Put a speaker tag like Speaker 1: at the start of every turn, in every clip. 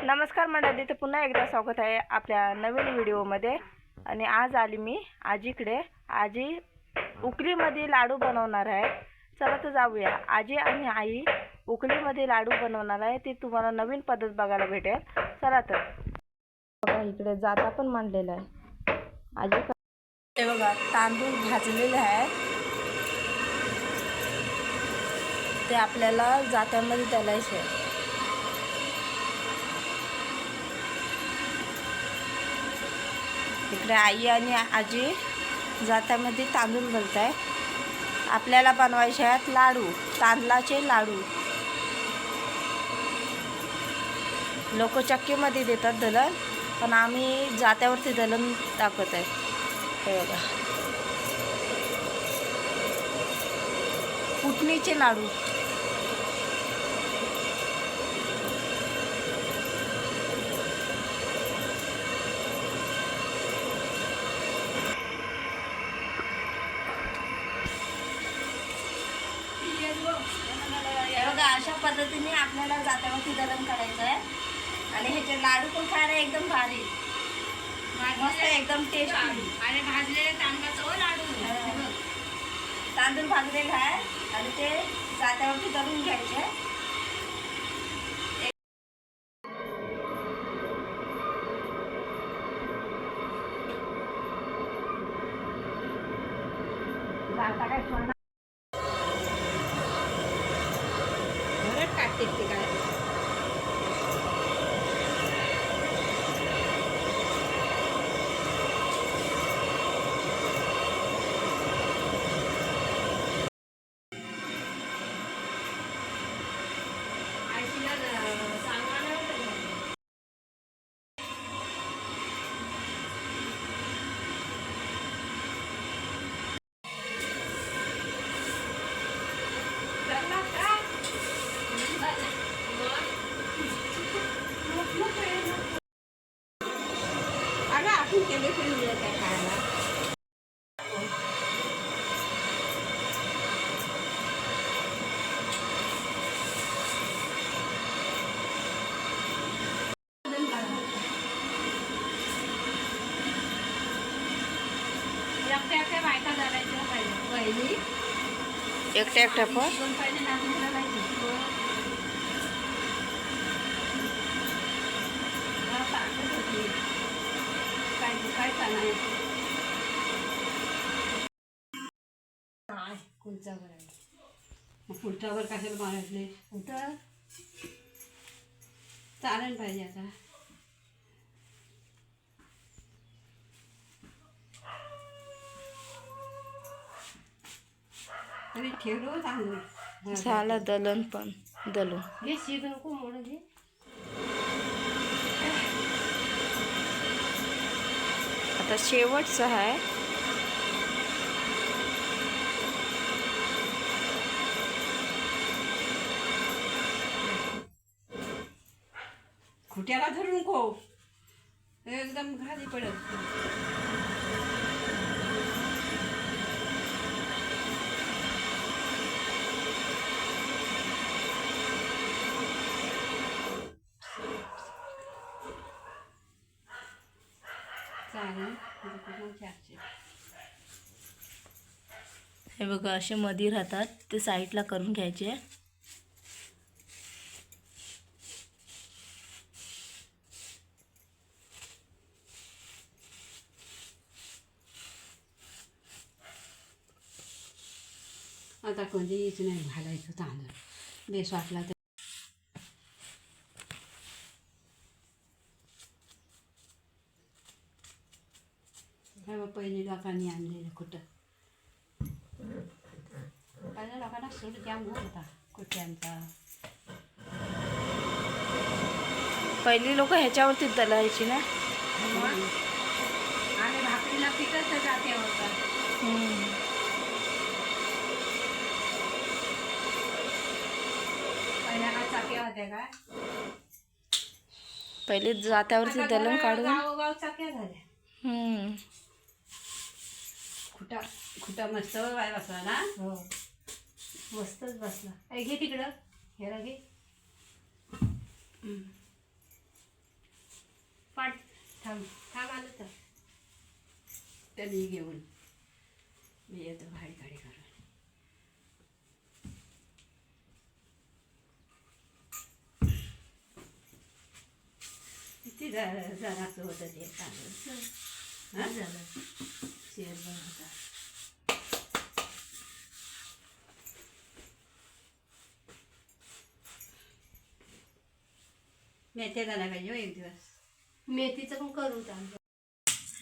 Speaker 1: नमस्कार मंडळी तर पुन्हा एकदा स्वागत आहे आपल्या नवीन व्हिडिओमध्ये. आणि आज आली मी आजीकडे. आजी उकलीमध्ये लाडू बनवणार आहे. चला तर जाऊया. आजी आणि आई उकलीमध्ये लाडू बनवणार आहे. ते तुम्हाला नवीन पद्धत बघायला भेटेल. चला तर. बघा इकडे जाता पण मांडलेला आहे. आजी क- हे बघा तांदूळ भाजलेले आहे. ते आपल्याला जात्यामध्ये द्यायचे इकडे आई आणि आजी जात्यामध्ये तांदूळ घालत आहे आपल्याला बनवायचे आहेत लाडू तांदळाचे लाडू. लोक चक्कीमध्ये देतात दलन पण आम्ही जात्यावरती दलन टाकत आहे हे बघा. कुटणीचे लाडू. आपल्याला जात्यावरती दलन करायचं आहे आणि ह्याचे लाडू पण खायला एकदम भारी. मस्त एकदम टेस्टी
Speaker 2: आणि भाजलेले तांदळाचं लाडू.
Speaker 1: तांदूळ भाजलेला आहे. आणि ते जात्यावरती दलून घ्यायचे
Speaker 2: चालणार काय? कोणचा मग पुढच्यावर कशाला कुठं चालेल पाहिजे आता तरी ठेवलो चांगलं
Speaker 1: झालं दलन पण दलून आता शेवटचं आहे.
Speaker 2: चारशे
Speaker 1: हे बघा असे मधी राहतात. ते साईडला करून घ्यायचे.
Speaker 2: आता कधीच नाही घालायचं तांदूळ. बेस वाटला तर पहिले लोकांनी आणलेलं कुठं? पहिल्या लोकांना सूट जाम होत होता कुट्यांचा
Speaker 1: पहिली लोक ह्याच्यावरती दलायची ना?
Speaker 2: आणि भाकरीला पिकच जाते होता.
Speaker 1: पहिले जात्यावरती दलन काढून
Speaker 2: गावोगाव चाक्या झाल्या
Speaker 1: हम्म.
Speaker 2: खुटा खुटा मस्त बाय बसला ना? हो. मस्तच बसला. ऐ घे तिकडं. हे घे. हम्म. थांब. थांब आलं तर. त्यांनी घेऊन. मी येतो भाडी गाडी करून किती जरा जराचं होतं ते हा? झालं. शेरभर होता मेथ्या झाला पाहिजे हो एक दिवस.
Speaker 3: मेथीचं पण करू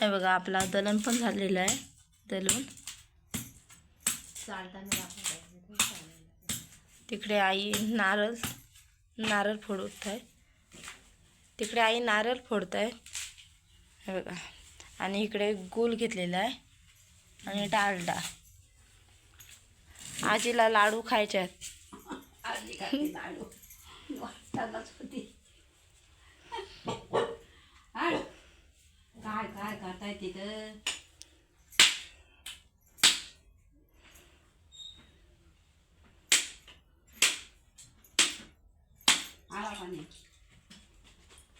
Speaker 1: हे बघा आपला दलन पण झालेलं आहे. दलून
Speaker 3: चालताना.
Speaker 1: तिकडे आई नारळ नारळ फोडत आहे तिकडे आई नारळ फोडत आहे हे बघा. आणि इकडे गुल घेतलेला आहे. आणि डालडा. आजीला लाडू खायचे आहेत.
Speaker 2: आली का ती लाडू. वाटतानाच होती. आण. काय काय करताय तिथं?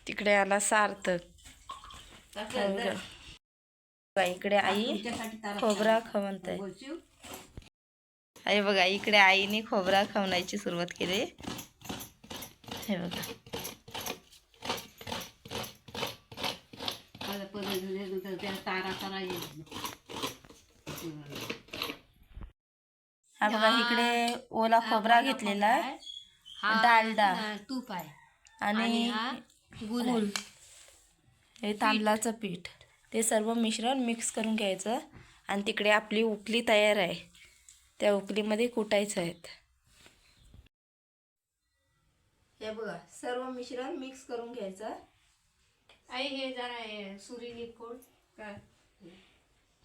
Speaker 1: तिकडे आला सार्थक इकडे आई खोबरा. खवणत
Speaker 2: बोलशील?
Speaker 1: आहे बघा इकडे आईने खोबरा खवण्याची सुरुवात केली. हे बघा. हा बघा इकडे ओला खोबरा घेतलेला आहे. डालडा.
Speaker 3: तूप आहे. आणि हा गुल
Speaker 1: हे तांदळाचं पीठ. ते सर्व मिश्रण मिक्स करून घ्यायचं. आणि तिकडे आपली उकली तयार आहे. त्या उकलीमध्ये कुटायचं आहेत. हे बघा सर्व मिश्रण मिक्स करून घ्यायचं.
Speaker 3: आई हे जरा हे सुरीने कोण
Speaker 2: काय?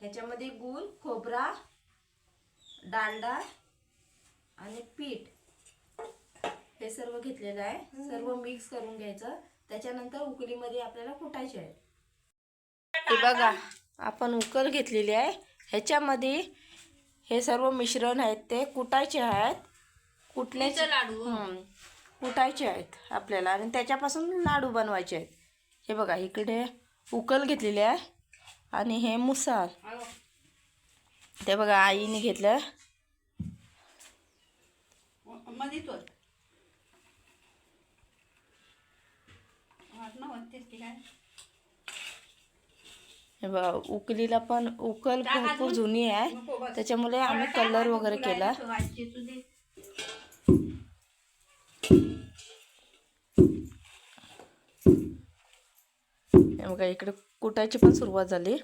Speaker 1: ह्याच्यामध्ये गुळ खोबरा डालडा आणि पीठ. हे सर्व घेतलेलं आहे. सर्व मिक्स करून घ्यायचं. त्याच्यानंतर उकलीमध्ये आपल्याला कुटायचे आहे हे बघा आपण उकल घेतलेली आहे. ह्याच्यामध्ये हे सर्व मिश्रण आहेत ते कुटायचे आहेत. कुटण्याचे
Speaker 3: लाडू.
Speaker 1: कुटायचे आहेत आपल्याला आणि त्याच्यापासून लाडू बनवायचे आहेत. हे बघा इकडे उकल घेतलेली आहे आणि हे मुसाल. ते बघा आईने घेतलं.
Speaker 2: मध्ये तो वाटणं म्हणतेस की काय
Speaker 1: हे बघा उकलीला पण उकल भरपूर जुनी आहे. त्याच्यामुळे आम्ही कलर वगैरे केला. बघा इकडे कुटायची पण सुरुवात झाली.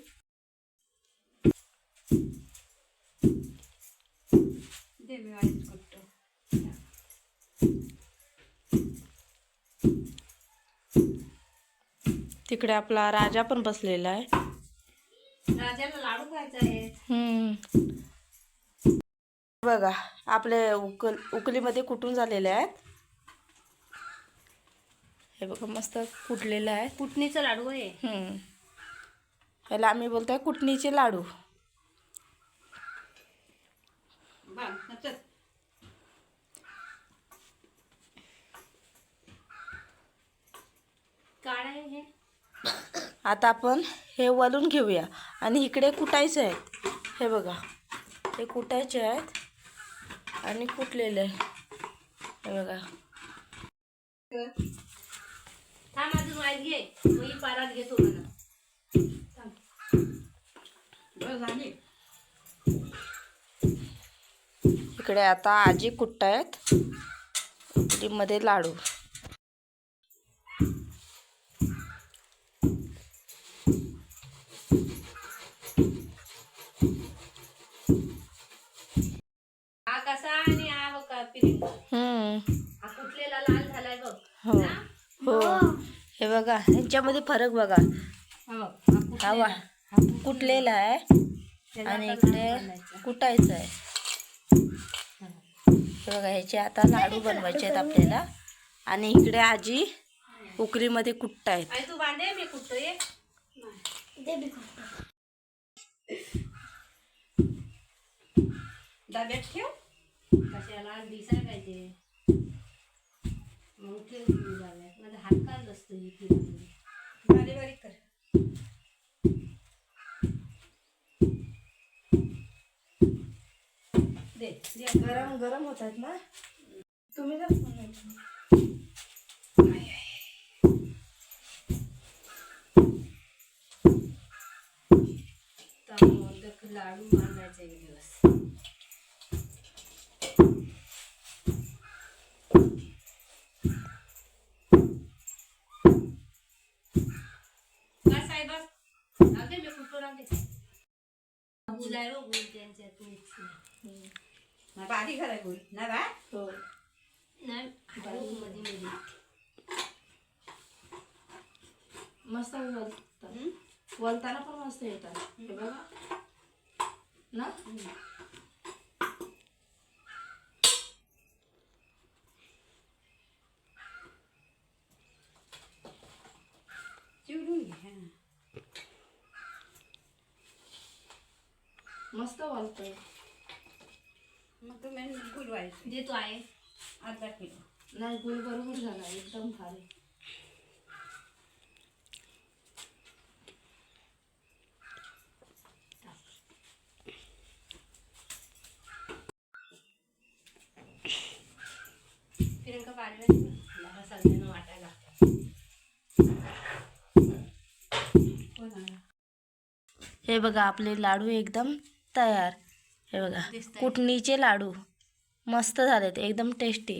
Speaker 1: तिकडे आपला राजा पण बसलेला आहे.
Speaker 2: राजाला लाडू खायचा आहे.
Speaker 1: हम्म. बघा आपले उकल उकलीमध्ये कुटून झालेले आहेत? हे बघा मस्त कुटलेलं आहे.
Speaker 3: कुटणीचं लाडू आहे.
Speaker 1: हम्म. ह्याला आम्ही बोलतोय कुटणीचे लाडू. आता आपण हे वलून घेऊया. आणि इकडे कुटायचे आहेत. हे बघा. हे कुटायचे आहेत आणि कुटलेले आहे. हे बघा. इकडे आता आजी कुटतायत. उकडीमध्ये लाडू.
Speaker 3: पिरिंग
Speaker 1: हम्म.
Speaker 3: हा कुटलेला लाल झालाय बघ.
Speaker 1: हो. हो? हे. बघा ह्याच्यामध्ये फरक बघा.
Speaker 3: हो
Speaker 1: हा वा हा कुटलेला आहे आणि इकडे कुटायचं आहे. हे. बघा ह्याचे आता लाडू बनवायचे आहेत आपल्याला. आणि इकडे आजी उकरीमध्ये कुटतायत
Speaker 3: आई तू बांधे मी कुठतोय
Speaker 2: डब्यात ठेव.
Speaker 3: कशाला अंडी पाहिजे? मग ठेवून झालं माझा हात काल असतो
Speaker 2: बारीक बारीक कर.
Speaker 1: दे गरम गरम होत आहेत ना? तुम्ही
Speaker 3: जास्त म्हणायचं लाडू बांधायचे दिवस.
Speaker 2: ना बा?
Speaker 1: हो.
Speaker 3: नाही मध्ये मध्ये.
Speaker 1: मस्त वलतात वलताना पण मस्त येतात. हे बघा. ना?
Speaker 2: चिवडून घे हा.
Speaker 1: मस्त वलतंय
Speaker 2: मग तुम्ही गुळ व्हायचं
Speaker 3: देतो आहे.
Speaker 2: अर्धा किलो.
Speaker 1: नाही गुल बरोबर झाला एकदम भारी.
Speaker 3: प्रियंका सगळ्यांना वाटायला
Speaker 1: हे बघा आपले लाडू एकदम तयार. हे बघा. कुटणीचे लाडू. मस्त झालेत एकदम टेस्टी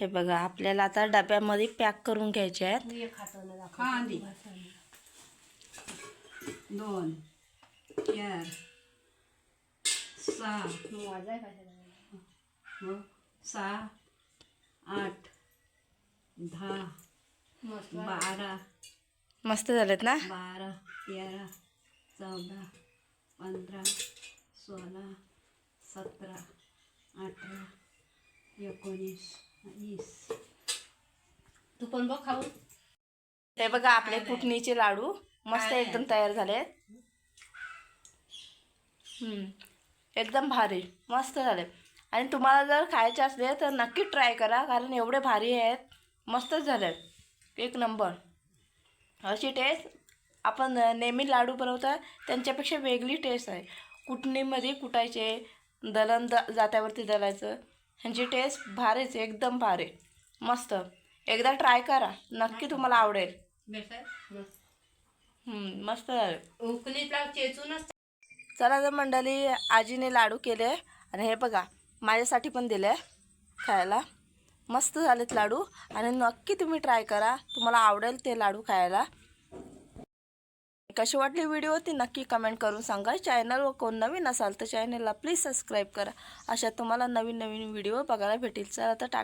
Speaker 1: हे बघा आपल्याला आता डब्यामध्ये पॅक करून घ्यायचे आहेत.
Speaker 2: दोन चार सहा? हो. सहा आठ दहा
Speaker 3: मस्त.
Speaker 2: बारा.
Speaker 1: मस्त झालेत ना?
Speaker 2: बारा तेरा चौदा पंधरा सोळा सतरा अठरा एकोणीस वीस.
Speaker 3: तू पण बघ खाऊन
Speaker 1: हे बघा आपले कुटणीचे लाडू मस्त एकदम तयार झालेत. हम्म, एकदम भारी. मस्त झाले. आणि तुम्हाला जर खायचे असले तर नक्की ट्राय करा कारण एवढे भारी आहेत. मस्तच झालेत एक नंबर. अशी टेस्ट आपण नेहमी लाडू बनवता त्यांच्यापेक्षा वेगळी टेस्ट आहे. कुटणीमध्ये कुटायचे दलन द जात्यावरती दलायचं. ह्यांची टेस्ट भारीच एकदम भारी. मस्त. एकदा ट्राय करा. नक्की तुम्हाला आवडेल. मस्त झालं.
Speaker 3: चेचूनच
Speaker 1: चला तर मंडळी आजीने लाडू केले. आणि हे बघा माझ्यासाठी पण दिले खायला. मस्त झालेत लाडू. आणि नक्की तुम्ही ट्राय करा. तुम्हाला आवडेल ते लाडू खायला. कशी वाटली व्हिडिओ ती नक्की कमेंट करून सांगा. चॅनलवर कोण नवीन असाल तर चॅनलला प्लीज सबस्क्राईब करा. अशा तुम्हाला नवीन नवीन व्हिडिओ बघायला भेटेल. चला तर टाक